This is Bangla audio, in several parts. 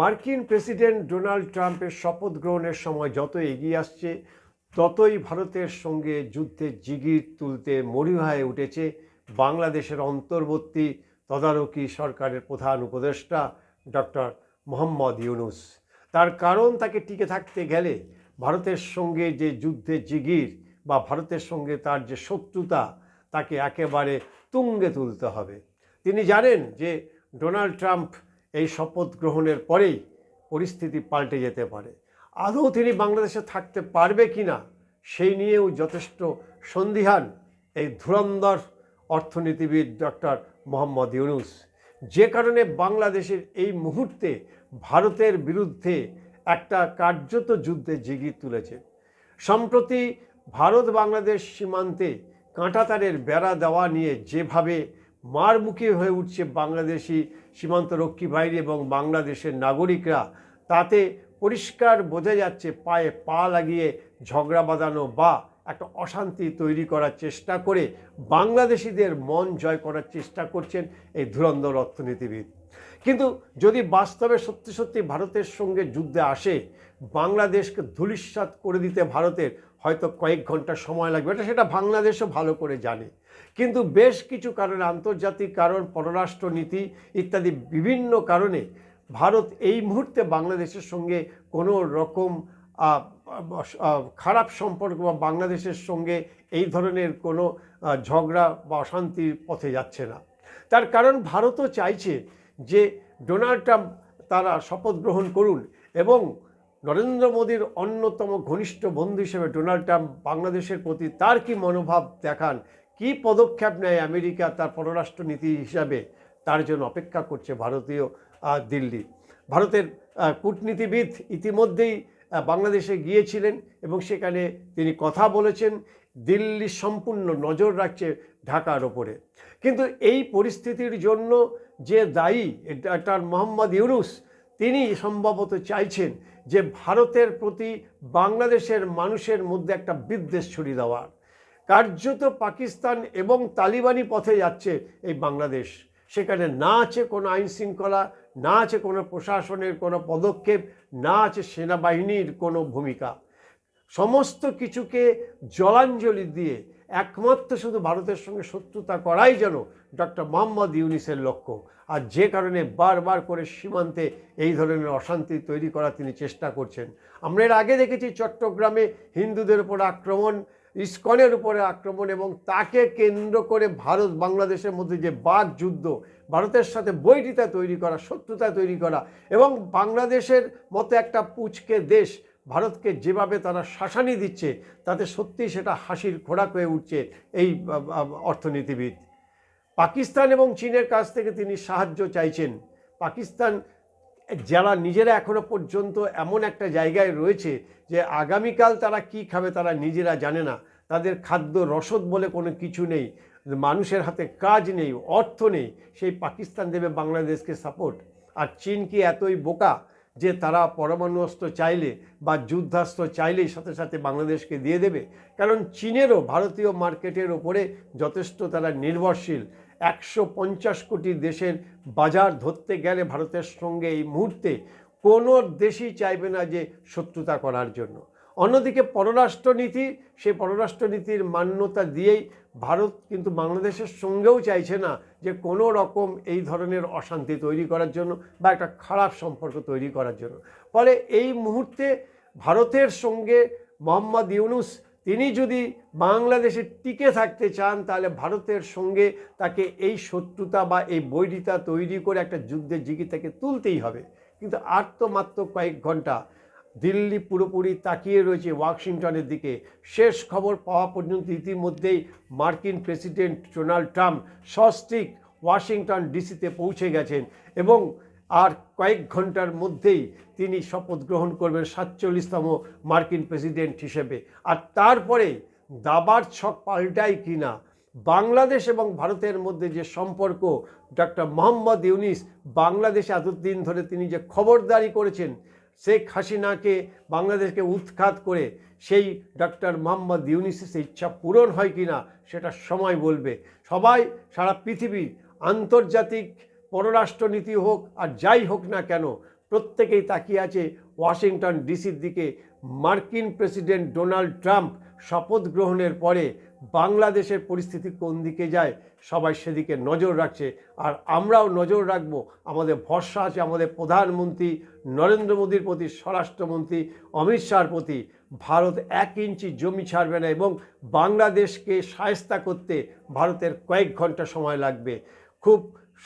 মার্কিন প্রেসিডেন্ট ডোনাল্ড ট্রাম্পের শপথ গ্রহণের সময় যত এগিয়ে আসছে, ততই ভারতের সঙ্গে যুদ্ধের জিগির তুলতে মরিয়া হয়ে উঠেছে বাংলাদেশের অন্তর্বর্তী তদারকি সরকারের প্রধান উপদেষ্টা ডক্টর মোহাম্মদ ইউনুস। তার কারণ তাকে টিকে থাকতে গেলে ভারতের সঙ্গে যে যুদ্ধের জিগির বা ভারতের সঙ্গে তার যে শত্রুতা, তাকে একেবারে তুঙ্গে তুলতে হবে। তিনি জানেন যে ডোনাল্ড ট্রাম্প এই শপথ গ্রহণের পরেই পরিস্থিতি পাল্টে যেতে পারে। আদৌ তিনি বাংলাদেশে থাকতে পারবে কি না সেই নিয়েও যথেষ্ট সন্দিহান এই ধুরন্ধর অর্থনীতিবিদ ডক্টর মোহাম্মদ ইউনুস। যে কারণে বাংলাদেশের এই মুহূর্তে ভারতের বিরুদ্ধে একটা কার্যত যুদ্ধে জিগির তুলেছে। সম্প্রতি ভারত বাংলাদেশ সীমান্তে কাঁটাতারের বেড়া দেওয়া নিয়ে যেভাবে মারমুখী হয়ে উঠছে বাংলাদেশি সীমান্তরক্ষী বাহিনী এবং বাংলাদেশের নাগরিকরা। তাতে পরিষ্কার বোঝা যাচ্ছে পায়ে পা লাগিয়ে ঝগড়া বাঁধানো বা একটা অশান্তি তৈরি করার চেষ্টা করে বাংলাদেশিদের মন জয় করার চেষ্টা করছেন এই ধুরন্ধর অর্থনীতিবিদ। কিন্তু যদি বাস্তবে সত্যি সত্যি ভারতের সঙ্গে যুদ্ধে আসে, বাংলাদেশকে ধূলিসাৎ করে দিতে ভারতের হয়তো কয়েক ঘণ্টা সময় লাগবে, এটা সেটা বাংলাদেশও ভালো করে জানে। কিন্তু বেশ কিছু কারণে, আন্তর্জাতিক কারণ পররাষ্ট্র নীতি ইত্যাদি বিভিন্ন কারণে ভারত এই মুহূর্তে বাংলাদেশের সঙ্গে কোনো রকম খারাপ সম্পর্ক বা বাংলাদেশের সঙ্গে এই ধরনের কোনো ঝগড়া বা অশান্তির পথে যাচ্ছে না। তার কারণ ভারতও চাইছে যে ডোনাল্ড ট্রাম্প তারা শপথ গ্রহণ করুন এবং নরেন্দ্র মোদীর অন্যতম ঘনিষ্ঠ বন্ধু হিসেবে ডোনাল্ড ট্রাম্প বাংলাদেশের প্রতি তার কি মনোভাব দেখান? কি পদক্ষেপ নেয় আমেরিকা তার পররাষ্ট্র নীতি হিসাবে? তার জন্য অপেক্ষা করছে ভারতীয় দিল্লি। ভারতের কূটনীতিবিদ ইতিমধ্যেই বাংলাদেশে গিয়েছিলেন এবং সেখানে তিনি কথা বলেছেন, দিল্লি সম্পূর্ণ নজর রাখছে ঢাকার ওপরে। কিন্তু এই পরিস্থিতির জন্য যে দায়ী ডাক্তার মোহাম্মদ ইউনুস, তিনি সম্ভবত চাইছেন যে ভারতের প্রতি বাংলাদেশের মানুষের মধ্যে একটা বিদ্বেষ ছড়িয়ে দেওয়ার কার্যত পাকিস্তান এবং তালিবানি পথে যাচ্ছে এই বাংলাদেশ। সেখানে না আছে কোনো আইন শৃঙ্খলা, না আছে কোনো প্রশাসনের কোনো পদক্ষেপ, না আছে সেনাবাহিনীর কোনো ভূমিকা। সমস্ত কিছুকে জলাঞ্জলি দিয়ে একমাত্র শুধু ভারতের সঙ্গে শত্রুতা করাই যেন ডক্টর মোহাম্মদ ইউনিসের লক্ষ্য। আর যে কারণে বারবার করে সীমান্তে এই ধরনের অশান্তি তৈরি করার তিনি চেষ্টা করছেন। আমরা এর আগে দেখেছি চট্টগ্রামে হিন্দুদের উপর আক্রমণ, ইস্কনের উপরে আক্রমণ এবং তাকে কেন্দ্র করে ভারত, বাংলাদেশের মধ্যে যে বাঘ যুদ্ধ, ভারতের সাথে বৈরিতা তৈরি করা, শত্রুতা তৈরি করা এবং বাংলাদেশের মতো একটা পুচকে দেশ ভারতকে যেভাবে তারা শাসানি দিচ্ছে, তাতে সত্যিই সেটা হাসির খোরাক হয়ে উঠছে এই অর্থনীতিবিদ। পাকিস্তান এবং চীনের কাছ থেকে তিনি সাহায্য চাইছেন। পাকিস্তান যারা নিজেরা এখনও পর্যন্ত এমন একটা জায়গায় রয়েছে যে আগামীকাল তারা কি খাবে তারা নিজেরা জানে না। তাদের খাদ্য রসদ বলে কোনো কিছু নেই। মানুষের হাতে কাজ নেই, অর্থ নেই। সেই পাকিস্তান দেবে বাংলাদেশকে সাপোর্ট আর চীন কি এতই বোকা যে তারা পরমাণু অস্ত্র চাইলে বা যুদ্ধাস্ত্র চাইলেই সাথে সাথে বাংলাদেশকে দিয়ে দেবে। কারণ চীনেরও ভারতীয় মার্কেটের ওপরে যথেষ্ট তারা নির্ভরশীল। একশো পঞ্চাশ কোটি দেশের বাজার ধরতে গেলে ভারতের সঙ্গে এই মুহূর্তে কোনো দেশই চাইবে না যে শত্রুতা করার জন্য। অন্যদিকে পররাষ্ট্রনীতি সেই পররাষ্ট্রনীতির মান্যতা দিয়েই ভারত কিন্তু বাংলাদেশের সঙ্গেও চাইছে না যে কোনো রকম এই ধরনের অশান্তি তৈরি করার জন্য বা একটা খারাপ সম্পর্ক তৈরি করার জন্য। ফলে এই মুহূর্তে ভারতের সঙ্গে মোহাম্মদ ইউনুস, তিনি যদি বাংলাদেশে টিকে থাকতে চান, তাহলে ভারতের সঙ্গে তাকে এই শত্রুতা বা এই বৈরিতা তৈরি করে একটা যুদ্ধের জিগি তাকে তুলতেই হবে। কিন্তু আর তো মাত্র কয়েক ঘণ্টা দিল্লি পুরোপুরি তাকিয়ে রয়েছে ওয়াশিংটনের দিকে। শেষ খবর পাওয়া পর্যন্ত ইতিমধ্যেই মার্কিন প্রেসিডেন্ট ডোনাল্ড ট্রাম্প সস্টিক ওয়াশিংটন ডিসিতে পৌঁছে গেছেন এবং আর কয়েক ঘণ্টার মধ্যেই তিনি শপথ গ্রহণ করবেন সাতচল্লিশতম মার্কিন প্রেসিডেন্ট হিসেবে। আর তারপরে দাবার ছক পাল্টায় কিনা, বাংলাদেশ এবং ভারতের মধ্যে যে সম্পর্ক, ডক্টর মোহাম্মদ ইউনিস বাংলাদেশে এতদিন ধরে তিনি যে খবরদারি করেছেন শেখ হাসিনাকে বাংলাদেশকে উৎখাত করে সেই ডক্টর মোহাম্মদ ইউনিসের ইচ্ছা পূরণ হয় কি না, সেটা সময় বলবে। সবাই, সারা পৃথিবী, আন্তর্জাতিক পররাষ্ট্রনীতি হোক আর যাই হোক না কেন, প্রত্যেকেই তাকিয়ে আছে ওয়াশিংটন ডিসির দিকে মার্কিন প্রেসিডেন্ট ডোনাল্ড ট্রাম্প শপথ গ্রহণের পরে বাংলাদেশের পরিস্থিতি কোন দিকে যায়, সবাই সেদিকে নজর রাখছে। আর আমরাও নজর রাখব। আমাদের ভরসা আছে আমাদের প্রধানমন্ত্রী নরেন্দ্র মোদীর প্রতি, স্বরাষ্ট্রমন্ত্রী অমিত শাহর প্রতি। ভারত এক ইঞ্চি জমি ছাড়বে না এবং বাংলাদেশকে সায়স্তা করতে ভারতের কয়েক ঘণ্টা সময় লাগবে। খুব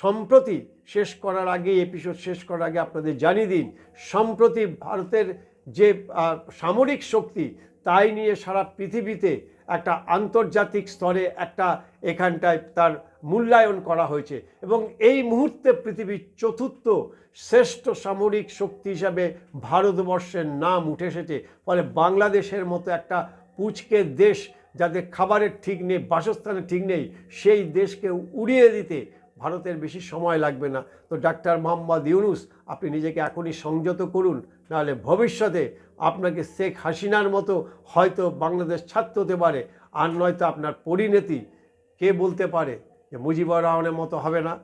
সম্প্রতি শেষ করার আগে এপিসোড শেষ করার আগে আপনাদের জানিয়ে দিন, সম্প্রতি ভারতের যে সামরিক শক্তি, তাই নিয়ে সারা পৃথিবীতে একটা আন্তর্জাতিক স্তরে একটা এখানটায় তার মূল্যায়ন করা হয়েছে। এবং এই মুহূর্তে পৃথিবীর চতুর্থ শ্রেষ্ঠ সামরিক শক্তি হিসাবে ভারতবর্ষের নাম উঠে এসেছে। ফলে বাংলাদেশের মতো একটা পুচকে দেশ যাদের খাবারের ঠিক নেই, বাসস্থানের ঠিক নেই, সেই দেশকে উড়িয়ে দিতে ভারতের বেশি সময় লাগবে না। তো ডাক্তার মোহাম্মদ ইউনুস, আপনি নিজেকে এখনই সংযত করুন, নাহলে ভবিষ্যতে আপনাকে শেখ হাসিনার মতো হয়তো বাংলাদেশ ছাড়তে হতে পারে। আর নয়তো আপনার পরিণতি কে বলতে পারে যে মুজিবুর রহমানের মতো হবে না?